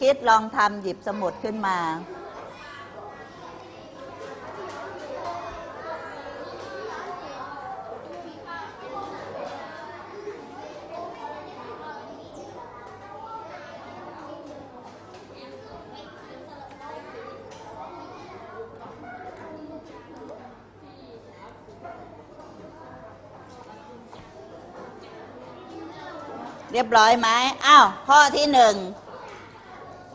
คิดลองทำหยิบสมุดขึ้นมา เรียบร้อยไหมอ้าวข้อที่หนึ่ง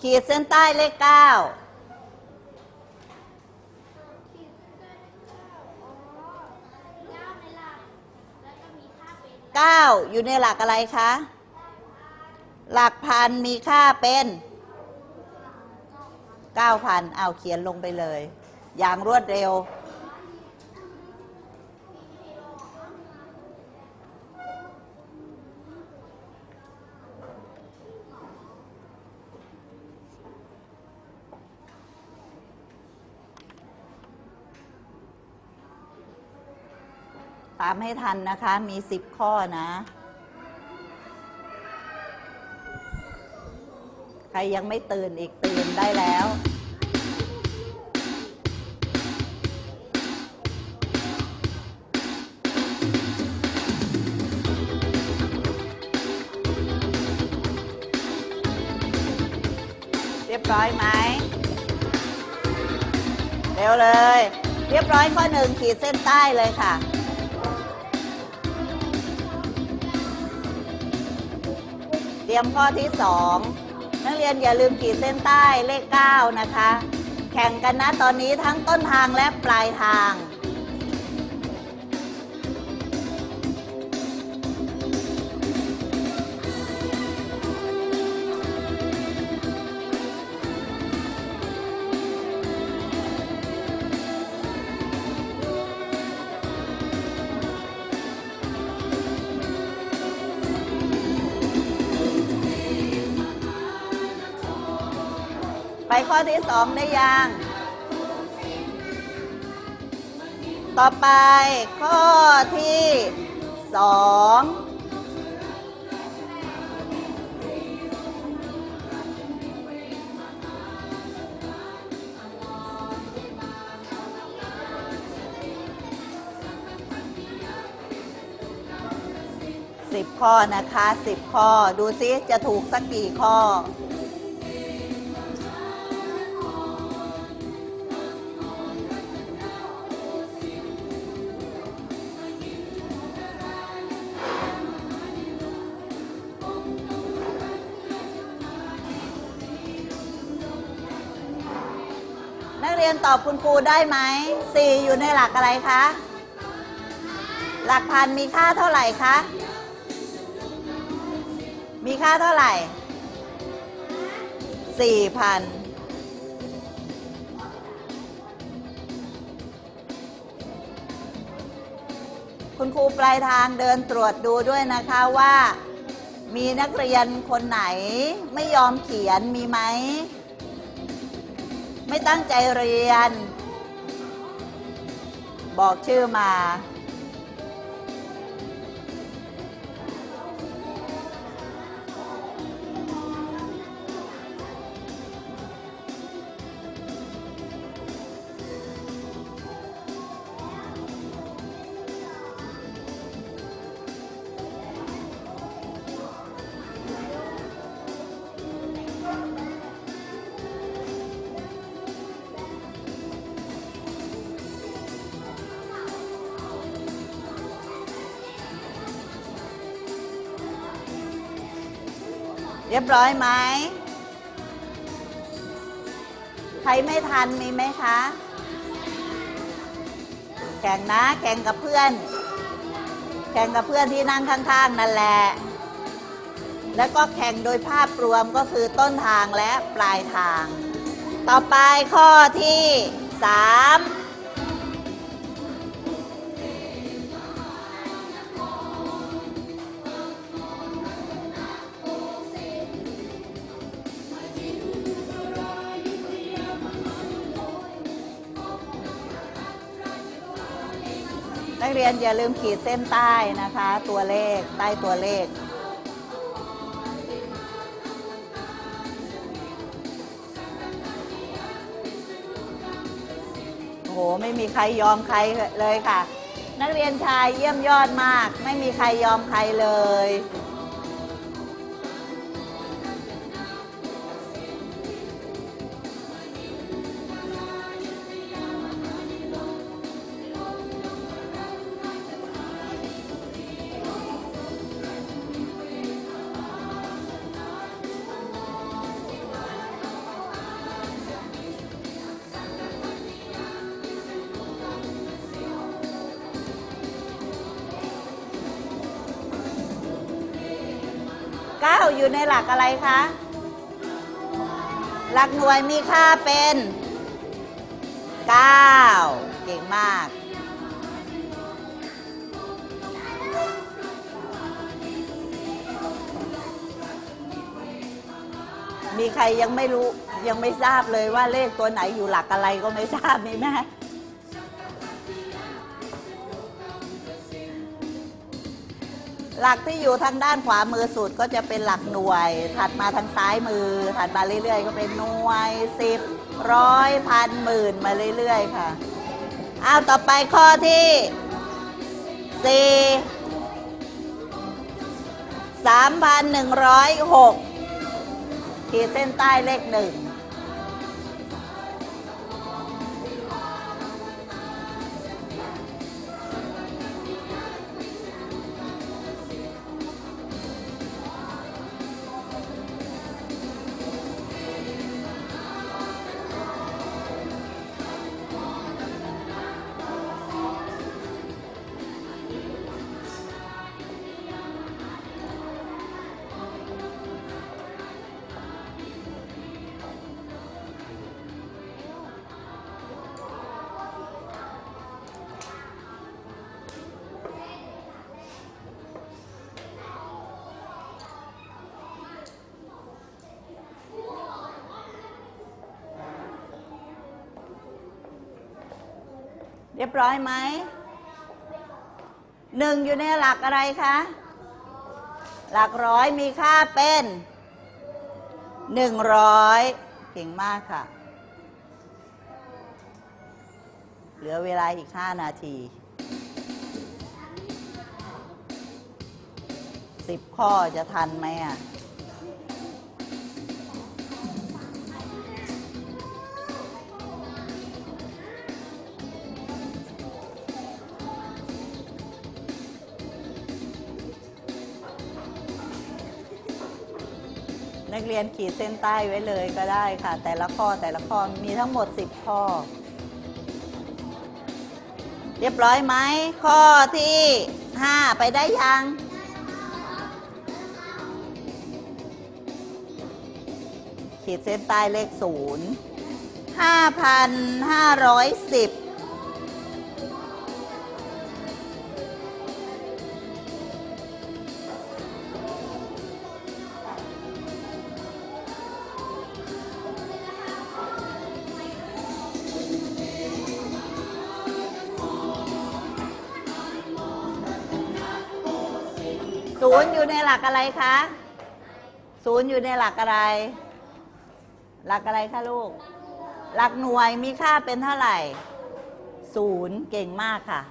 ขีดเส้นใต้เลขเก้าเก้าอยู่ในหลักอะไรคะ หลักพันมีค่าเป็นเก้าพันเอาเขียนลงไปเลย อย่างรวดเร็ว ให้ทันนะคะ มีสิบข้อนะ ใครยังไม่ตื่นอีกตื่นได้แล้วเรียบร้อยไหม เร็วเลย เรียบร้อยข้อหนึ่งขีดเส้นใต้เลยค่ะ รียมข้อที่สองนักเรียนอย่าลืมขีดเส้นใต้เลข 9 นะคะ แข่งกันนะตอนนี้ทั้งต้นทางและปลายทาง ข้อที่สองได้ยัง ต่อไปข้อที่สองสิบข้อนะคะสิบข้อ ดูซิจะถูกสักกี่ข้อ เรียนตอบคุณครูได้ไหมสี่อยู่ในหลักอะไรคะ หลักพันมีค่าเท่าไหร่คะ มีค่าเท่าไหร่สี่พันคุณครูปลายทางเดินตรวจดูด้วยนะคะว่า มีนักเรียนคนไหนไม่ยอมเขียนมีไหม ไม่ตั้งใจเรียน บอกชื่อมา เรียบร้อยไหม ใครไม่ทันมีไหมคะ แข่งนะ แข่งกับเพื่อน แข่งกับเพื่อนที่นั่งข้างๆ นั่นแหละ แล้วก็แข่งโดยภาพรวมก็คือต้นทางและปลายทาง ต่อไปข้อที่3นัก รียนอย่าลืมขีดเส้นใต้นะคะ ตัวเลขใต้ตัวเลข โอ้โห ไม่มีใครยอมใครเลยค่ะ นักเรียนชายเยี่ยมยอดมาก ไม่มีใครยอมใครเลย อยู่ในหลักอะไรคะ หลักหน่วยมีค่าเป็นเก้าเก่งมาก มีใครยังไม่รู้ยังไม่ทราบเลยว่าเลขตัวไหนอยู่หลักอะไรก็ไม่ทราบมีไหม หลักที่อยู่ทางด้านขวามือสุดก็จะเป็นหลักหน่วย ถัดมาทางซ้ายมือ ถัดมาเรื่อย ๆ ก็เป็นหน่วยสิบร้อยพันหมื่นมาเรื่อย ๆ ค่ะอ้าวต่อไปข้อที่สี่สามพันหนึ่งร้อยหกขีดเส้นใต้เลขหนึ่ง เรียบร้อยไหมหนึ่งอยู่ในหลักอะไรคะ หลักร้อยมีค่าเป็นหนึ่งร้อยเก่งมากค่ะ เหลือเวลาอีกห้านาทีสิบข้อจะทันไหมอะ เรียนขีดเส้นใต้ไว้เลยก็ได้ค่ะ แต่ละข้อแต่ละข้อมีทั้งหมด 10 ข้อ เรียบร้อยไหมข้อที่ 5 ไปได้ยังขีดเส้นใต้เลขศูนย์ห้าพันห้าร้อยสิบ ศูนย์อยู่ในหลักอะไรคะ ศูนย์อยู่ในหลักอะไร หลักอะไรคะลูก หลักหน่วยมีค่าเป็นเท่าไหร่ ศูนย์เก่งมากค่ะ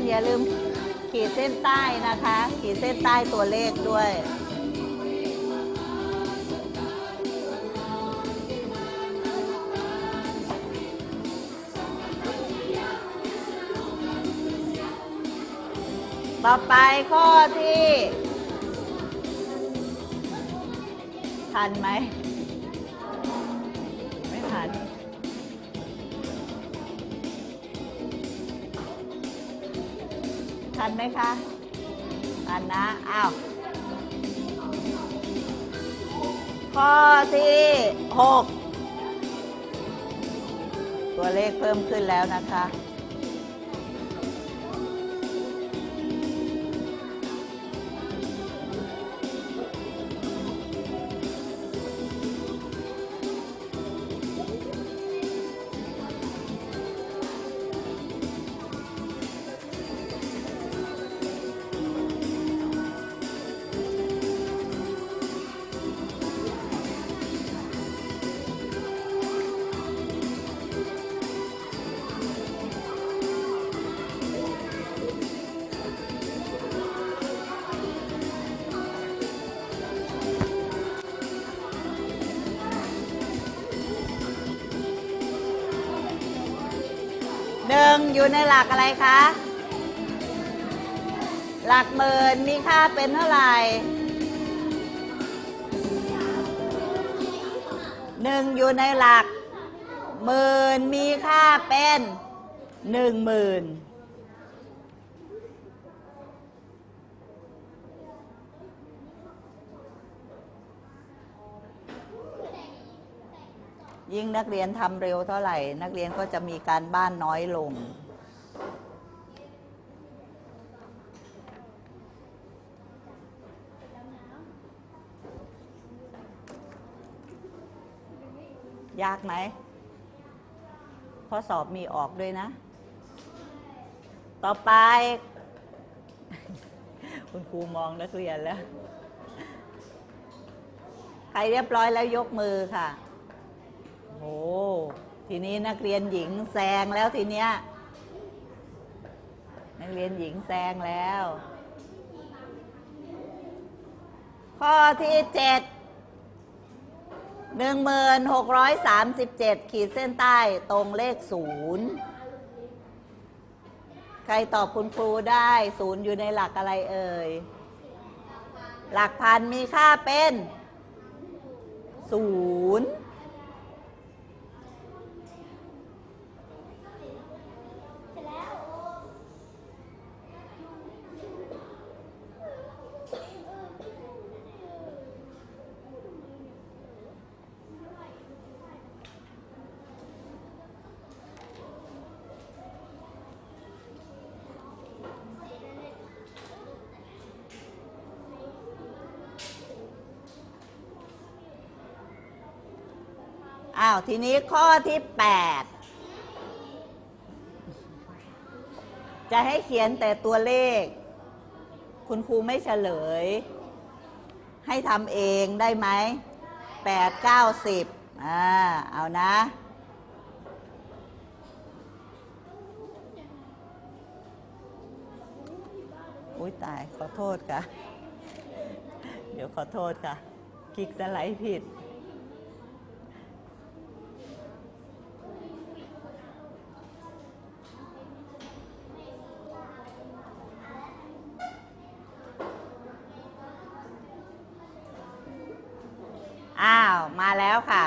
นอย่าลืมขีดเส้นใต้นะคะ ขีดเส้นใต้ตัวเลขด้วย ต่อไปข้อที่ ทันไหม ทันไหมคะทันนะอ้าวข้อที่หกตัวเลขเพิ่มขึ้นแล้วนะคะ อยู่ในหลักอะไรคะ หลักหมื่นมีค่าเป็นเท่าไหร่หนึ่งอยู่ในหลักหมื่นมีค่าเป็นหนึ่งหมื่นยิ่งนักเรียนทำเร็วเท่าไหร่ นักเรียนก็จะมีการบ้านน้อยลง ยากไหมข้อสอบมีออกด้วยนะ ต่อไป คุณครูมองนักเรียนแล้ว ใครเรียบร้อยแล้วยกมือค่ะโอ้ทีนี้นักเรียนหญิงแซงแล้วทีเนี้ย นักเรียนหญิงแซงแล้ว ข้อที่เจ็ด 1637 ขีดเส้นใต้ตรงเลข 0 ใครตอบคุณครูได้ 0 อยู่ในหลักอะไรเอ่ย หลักพันมีค่าเป็น 0าวทีนี้ข้อที่ 8 จะให้เขียนแต่ตัวเลข คุณครูไม่เฉลย ให้ทำเองได้ไหม8 9 10อ่าเอานะอุ้ยตายขอโทษค่ะ เดี๋ยวขอโทษค่ะ คลิกสไลด์ผิด อ้าว มาแล้วค่ะ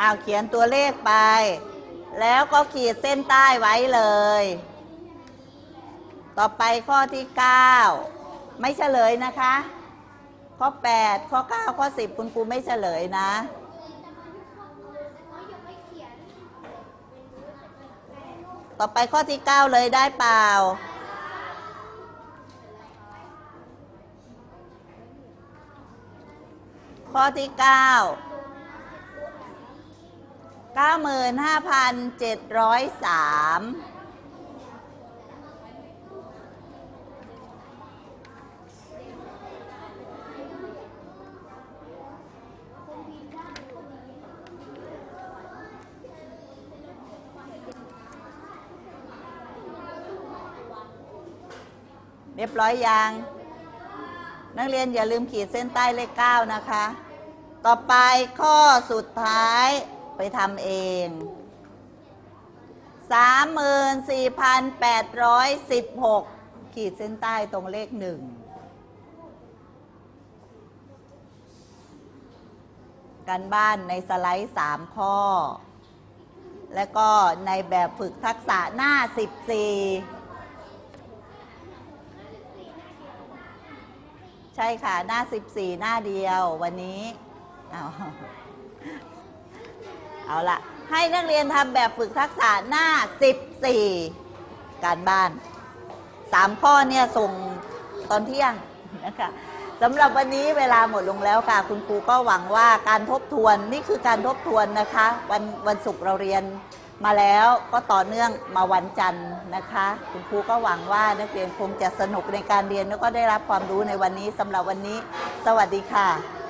อ้าวเขียนตัวเลขไป แล้วก็ขีดเส้นใต้ไว้เลย ต่อไปข้อที่ 9 ไม่เฉลยนะคะ ข้อ 8 ข้อ 9 ข้อ 10 คุณครูไม่เฉลยนะ ต่อไปข้อที่ 9 เลยได้เปล่า ข้อที่ 9 95,703 เรียบร้อยยัง นักเรียนอย่าลืมขีดเส้นใต้เลขเก้านะคะ ต่อไปข้อสุดท้ายไปทำเอง34,816ขีดเส้นใต้ตรงเลขหนึ่งการบ้านในสไลด์3ข้อ และก็ในแบบฝึกทักษะหน้า14 ใช่ค่ะ หน้า 14 หน้าเดียววันนี้ เอาเอาละให้นักเรียนทำแบบฝึกทักษะหน้า 14 การบ้าน 3 ข้อเนี่ยส่งตอนเที่ยงนะคะสำหรับวันนี้เวลาหมดลงแล้วค่ะ คุณครูก็หวังว่าการทบทวนนี่คือการทบทวนนะคะ วันวันศุกร์เราเรียน มาแล้วก็ต่อเนื่องมาวันจันทร์นะคะ คุณครูก็หวังว่านักเรียนคงจะสนุกในการเรียนแล้วก็ได้รับความรู้ในวันนี้สำหรับวันนี้ สวัสดีค่ะ